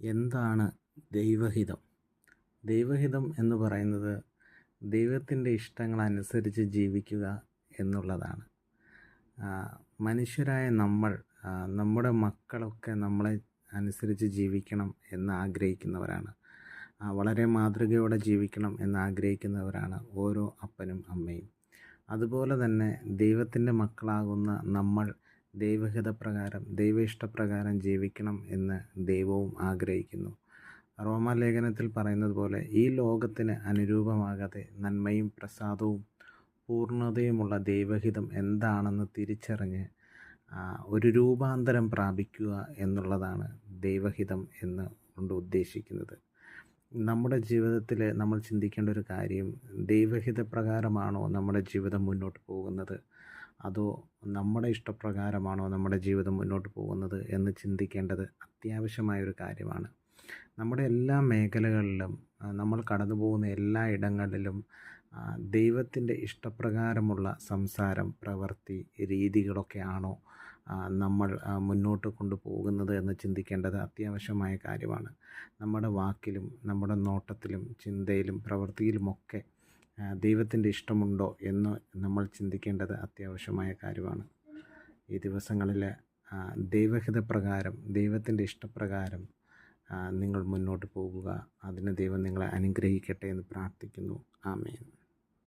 എന്താണ് ദൈവഹിതം? ദൈവഹിതം എന്ന് പറയുന്നത് ദൈവത്തിന്റെ ഇഷ്ടങ്ങളനുസരിച്ച് ജീവിക്കുക എന്നുള്ളതാണ്. മനുഷ്യരായ നമ്മൾ നമ്മുടെ മക്കളൊക്കെ നമ്മളെ അനുസരിച്ച് ജീവിക്കണം എന്ന് ആഗ്രഹിക്കുന്നവരാണ്. വളരെ മാതൃകയോടെ ജീവിക്കണം എന്ന് ആഗ്രഹിക്കുന്നവരാണ് ഓരോ അപ്പനും അമ്മയും. അതുപോലെ തന്നെ ദൈവത്തിന്റെ മക്കളാകുന്ന നമ്മൾ ദൈവഹിത പ്രകാരം ദൈവ ഇഷ്ടപ്രകാരം ജീവിക്കണം എന്ന് ദൈവവും ആഗ്രഹിക്കുന്നു. റോമാലേഖനത്തിൽ പറയുന്നത് പോലെ ഈ ലോകത്തിന് അനുരൂപമാകാതെ നന്മയും പ്രസാദവും പൂർണതയുമുള്ള ദൈവഹിതം എന്താണെന്ന് തിരിച്ചറിഞ്ഞ് ഒരു രൂപാന്തരം പ്രാപിക്കുക എന്നുള്ളതാണ് ദൈവഹിതം എന്ന് കൊണ്ട് ഉദ്ദേശിക്കുന്നത്. നമ്മുടെ ജീവിതത്തിൽ നമ്മൾ ചിന്തിക്കേണ്ട ഒരു കാര്യം ദൈവഹിതപ്രകാരമാണോ നമ്മുടെ ജീവിതം മുന്നോട്ട് പോകുന്നത്? അതോ നമ്മുടെ ഇഷ്ടപ്രകാരമാണോ നമ്മുടെ ജീവിതം മുന്നോട്ട് പോകുന്നത് എന്ന് ചിന്തിക്കേണ്ടത് അത്യാവശ്യമായൊരു കാര്യമാണ്. നമ്മുടെ എല്ലാ മേഖലകളിലും നമ്മൾ കടന്നു പോകുന്ന എല്ലാ ഇടങ്ങളിലും ദൈവത്തിന്റെ ഇഷ്ടപ്രകാരമുള്ള സംസാരം പ്രവൃത്തി രീതികളൊക്കെയാണോ നമ്മൾ മുന്നോട്ട് കൊണ്ടുപോകുന്നത് എന്ന് ചിന്തിക്കേണ്ടത് അത്യാവശ്യമായ കാര്യമാണ്. നമ്മുടെ വാക്കിലും നമ്മുടെ നോട്ടത്തിലും ചിന്തയിലും പ്രവൃത്തിയിലുമൊക്കെ ദൈവത്തിന്റെ ഇഷ്ടമുണ്ടോ എന്ന് നമ്മൾ ചിന്തിക്കേണ്ടത് അത്യാവശ്യമായ കാര്യമാണ്. ഈ ദിവസങ്ങളിൽ ദൈവഹിതപ്രകാരം ദൈവത്തിന്റെ ഇഷ്ടപ്രകാരം നിങ്ങൾ മുന്നോട്ട് പോകുക. അതിന് ദൈവം നിങ്ങളെ അനുഗ്രഹിക്കട്ടെ എന്ന് പ്രാർത്ഥിക്കുന്നു. ആമേൻ.